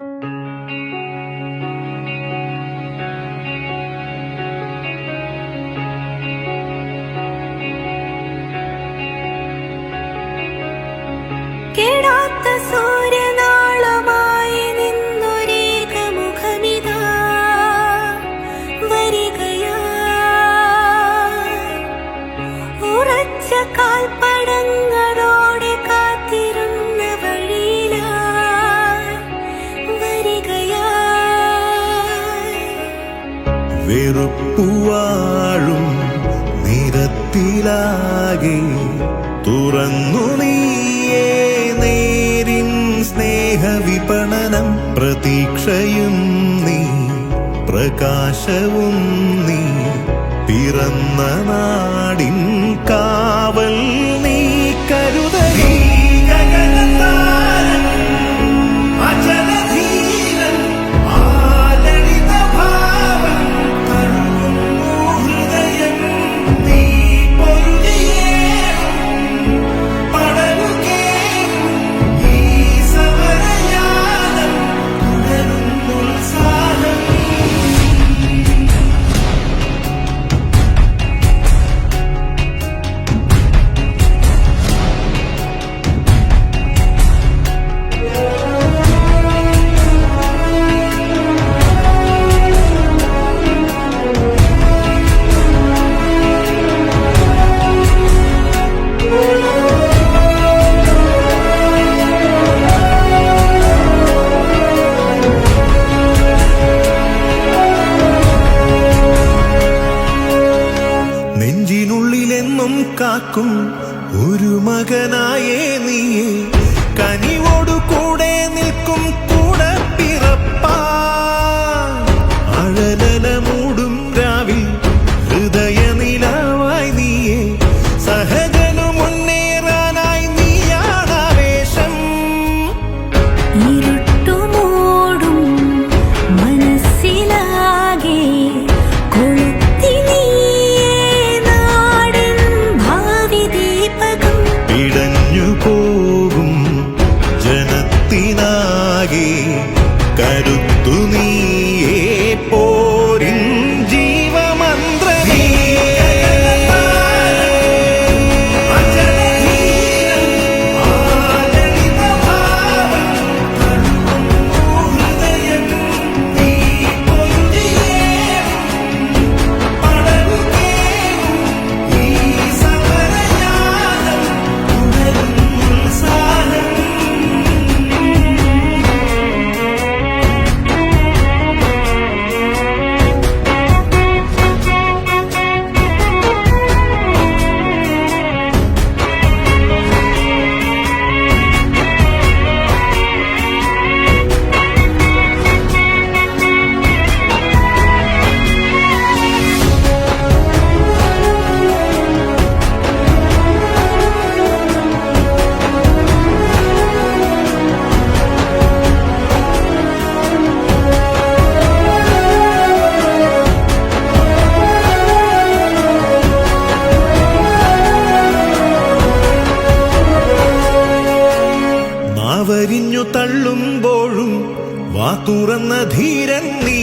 Get up. വെറുപ്പുവാഴും നിരത്തിലാകെ. തുറന്നു നീയേ നേരിൻ സ്നേഹവിപണനം പ്രതീക്ഷയും നീ പ്രകാശവും നീ പിറന്ന നാടിൻ ഒരു മകനായേ നീ കനിവോ തള്ളുമ്പോഴും വാ തുറന്ന ധീരൻ നീ.